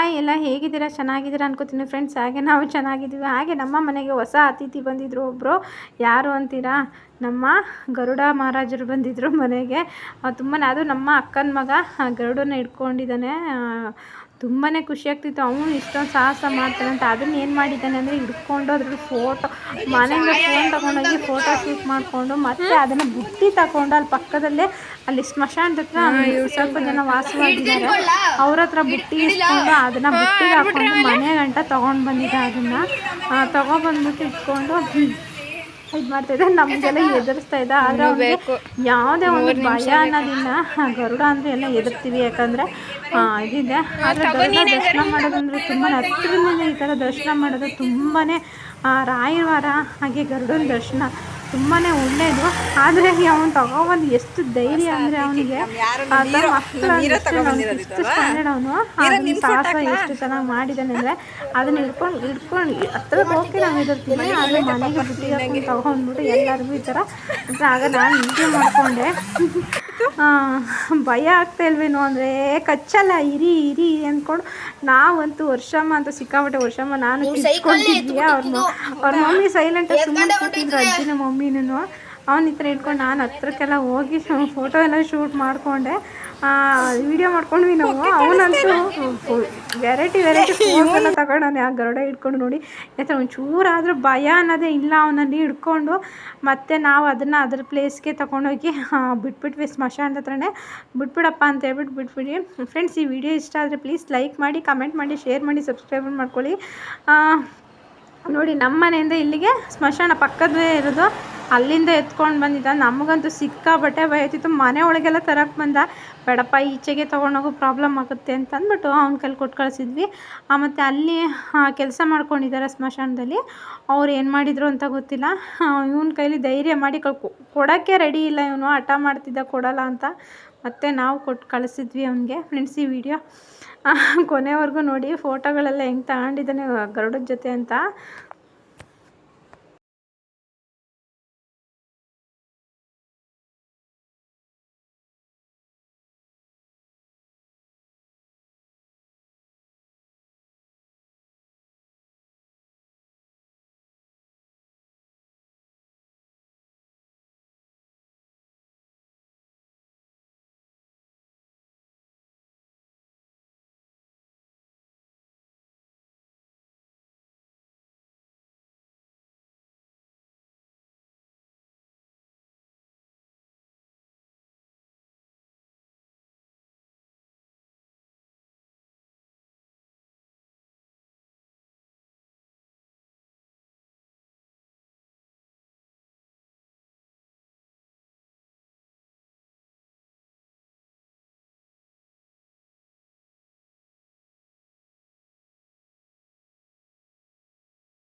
Hi, ಎಲ್ಲ ಹೇಗಿದ್ದೀರಾ? ಚೆನ್ನಾಗಿದ್ದೀರಾ ಅನ್ಕೋತೀನಿ ಫ್ರೆಂಡ್ಸ್ ಹಾಗೆ ನಾವು ಚೆನ್ನಾಗಿದ್ದೀವಿ. ಹಾಗೆ ನಮ್ಮ ಮನೆಗೆ ಹೊಸ ಅತಿಥಿ ಬಂದಿದ್ದರು ಒಬ್ಬರು ಯಾರು ಅಂತೀರಾ? ನಮ್ಮ ಗರುಡ ಮಹಾರಾಜರು ಬಂದಿದ್ದರು ಮನೆಗೆ. ತುಂಬಾ ಅದು ನಮ್ಮ ಅಕ್ಕನ ಮಗ ಗರುಡನ ಹಿಡ್ಕೊಂಡಿದ್ದಾನೆ. ತುಂಬಾ ಖುಷಿ ಆಗ್ತಿತ್ತು. ಅವನು ಇಷ್ಟೊಂದು ಸಾಹಸ ಮಾಡ್ತಾನೆ ಅಂತ. ಅದನ್ನ ಏನು ಮಾಡಿದ್ದಾನೆ ಅಂದರೆ ಹಿಡ್ಕೊಂಡು ಅದ್ರ ಫೋಟೋ ಮನೆಯಿಂದ ಫೋನ್ ತೊಗೊಂಡೋಗಿ ಫೋಟೋ ಶೂಟ್ ಮಾಡಿಕೊಂಡು ಮತ್ತೆ ಅದನ್ನು ಬುಟ್ಟಿ ತಗೊಂಡು ಅಲ್ಲಿ ಪಕ್ಕದಲ್ಲೇ ಅಲ್ಲಿ ಸ್ಮಶಾನದ ಹತ್ರ ಸ್ವಲ್ಪ ಜನ ವಾಸವಾಗಿದ್ದಾರೆ. ಅವ್ರ ಹತ್ರ ಬುಟ್ಟಿ ಇಸ್ಕೊಂಡು ಅದನ್ನು ಬುಟ್ಟಿ ಹಾಕೊಂಡು ಮನೆ ಗಂಟ ತೊಗೊಂಡು ಬಂದಿದ್ದ ಅದನ್ನು. ತೊಗೊಂಡ್ಬಂದ್ಬಿಟ್ಟು ತಗೊಬಂದ್ಬಿಟ್ಟು ಇಟ್ಕೊಂಡು ಇದು ಮಾಡ್ತಾಯಿದ್ದ ನಮಗೆಲ್ಲ ಎದುರಿಸ್ತಾ ಇದ್ದ. ಆದರೆ ಅವ್ನಿಗೆ ಯಾವುದೇ ಒಂದು ಭಯ ಅನ್ನೋದಿಲ್ಲ. ಗರುಡ ಅಂದರೆ ಎಲ್ಲ ಎದುರ್ತೀವಿ. ಯಾಕಂದರೆ ಇದಿದೆ. ಆದರೆ ಗರುಡ ದರ್ಶನ ಮಾಡೋದಂದ್ರೆ ತುಂಬಾ ಹತ್ತಿರದಿಂದ ಈ ಥರ ದರ್ಶನ ಮಾಡೋದು ತುಂಬಾ ರಾಯವಾರ ಹಾಗೆ ಗರುಡನ ದರ್ಶನ. ತುಂಬಾ ಒಳ್ಳೆಯದು ಆದರೆ ಅವನು ತಗೊಬಂದು ಎಷ್ಟು ಧೈರ್ಯ ಅಂದರೆ ಅವನಿಗೆ. ಅವನು. ಸಾಹಸ ಎಷ್ಟು ಚೆನ್ನಾಗಿ ಮಾಡಿದಾನೆ ಅಂದರೆ ಅದನ್ನ ಹಿಡ್ಕೊಂಡು ಹಿಡ್ಕೊಂಡು ಹತ್ರ ಹೋಗಿ ನಾವು ಇದರ್ತೀವಿ ಆದರೆ ಮನೆಗೆ ಬಿಟ್ಟು ತಗೊಂಡ್ಬಿಟ್ಟು ಎಲ್ಲರಿಗೂ ಈ ಥರ. ಆಗ ನಾನು ಹೀಗೆ ಮಾಡಿಕೊಂಡೆ. ಭಯ ಆಗ್ತಾ ಇಲ್ವೇನೋ ಅಂದರೆ ಕಚ್ಚಲ್ಲ ಇರಿ ಇರಿ ಅಂದ್ಕೊಂಡು ನಾವಂತೂ ವರ್ಷಮ್ಮ ಅಂತ ಸಿಕ್ಕಾಪಟ್ಟೆ ವರ್ಷಮ್ಮ ನಾನು ಇಟ್ಕೊಂಡಿದ್ದೀನಿ ಅವ್ರ ಅವ್ರ ಮಮ್ಮಿ ಸೈಲೆಂಟ್ ಸುಮ್ಮನೆ ಕೂತಿದ್ರು ಅಜ್ಜಿನ ಮಮ್ಮಿನೂ. ಅವ್ನ ಈ ಥರ ಇಟ್ಕೊಂಡು ನಾನು ಹತ್ರಕ್ಕೆಲ್ಲ ಹೋಗಿ ಫೋಟೋ ಎಲ್ಲ ಶೂಟ್ ಮಾಡಿಕೊಂಡೆ. ವಿಡಿಯೋ ಮಾಡ್ಕೊಂಡ್ವಿ ನಾವು. ಅವನಂತೂ ವೆರೈಟಿ ವೆರೈಟಿ ಫೋನ್ಸ್ ಎಲ್ಲ ತಗೊಂಡಾನೆ ಆ ಗರುಡ ಹಿಡ್ಕೊಂಡು ನೋಡಿ. ಯಾಕಂದ್ರೆ ಒಂಚೂರಾದರೂ ಭಯ ಅನ್ನೋದೇ ಇಲ್ಲ ಅವನಲ್ಲಿ ಹಿಡ್ಕೊಂಡು. ಮತ್ತು ನಾವು ಅದನ್ನು ಅದ್ರ ಪ್ಲೇಸ್ಗೆ ತಗೊಂಡೋಗಿ ಬಿಟ್ಬಿಟ್ವಿ ಸ್ಮಶಾನದ ಹತ್ರನೇ. ಬಿಟ್ಬಿಡಪ್ಪ ಅಂತ ಹೇಳ್ಬಿಟ್ಟು ಬಿಟ್ಬಿಡಿ. ಫ್ರೆಂಡ್ಸ್ ಈ ವಿಡಿಯೋ ಇಷ್ಟ ಆದರೆ ಪ್ಲೀಸ್ ಲೈಕ್ ಮಾಡಿ ಕಮೆಂಟ್ ಮಾಡಿ ಶೇರ್ ಮಾಡಿ ಸಬ್ಸ್ಕ್ರೈಬ್ ಮಾಡ್ಕೊಳ್ಳಿ. ನೋಡಿ ನಮ್ಮ ಮನೆಯಿಂದ ಇಲ್ಲಿಗೆ ಸ್ಮಶಾನ ಪಕ್ಕದೇ ಇರೋದು ಅಲ್ಲಿಂದ ಎತ್ಕೊಂಡು ಬಂದಿದ್ದ. ನಮಗಂತೂ ಸಿಕ್ಕಾಪಟ್ಟೆ ಭಯ ಆಗ್ತಿತ್ತು ಮನೆ ಒಳಗೆಲ್ಲ ತರಕ್ಕೆ ಬಂದ. ಬೇಡಪ್ಪ, ಈಚೆಗೆ ತೊಗೊಂಡೋಗೋ ಪ್ರಾಬ್ಲಮ್ ಆಗುತ್ತೆ ಅಂತ ಅಂದ್ಬಿಟ್ಟು ಅವ್ನ ಕೈಲಿ ಕೊಟ್ಟು ಕಳಿಸಿದ್ವಿ. ಮತ್ತು ಅಲ್ಲಿ ಕೆಲಸ ಮಾಡ್ಕೊಂಡಿದ್ದಾರೆ ಸ್ಮಶಾನದಲ್ಲಿ. ಅವ್ರು ಏನು ಮಾಡಿದರು ಅಂತ ಗೊತ್ತಿಲ್ಲ. ಇವನ ಕೈಲಿ ಧೈರ್ಯ ಮಾಡಿ ಕೊಡೋಕ್ಕೆ ರೆಡಿ ಇಲ್ಲ ಇವನು. ಹಠ ಮಾಡ್ತಿದ್ದ, ಕೊಡಲ್ಲ ಅಂತ. ಮತ್ತು ನಾವು ಕೊಟ್ಟು ಕಳಿಸಿದ್ವಿ ಅವನಿಗೆ. ಫ್ರೆಂಡ್ಸ್, ಈ ವಿಡಿಯೋ ಕೊನೆವರೆಗೂ ನೋಡಿ. ಫೋಟೋಗಳೆಲ್ಲ ಹೆಂಗೆ ತಗೊಂಡಿದ್ದಾನೆ ಗರುಡದ ಜೊತೆ ಅಂತ.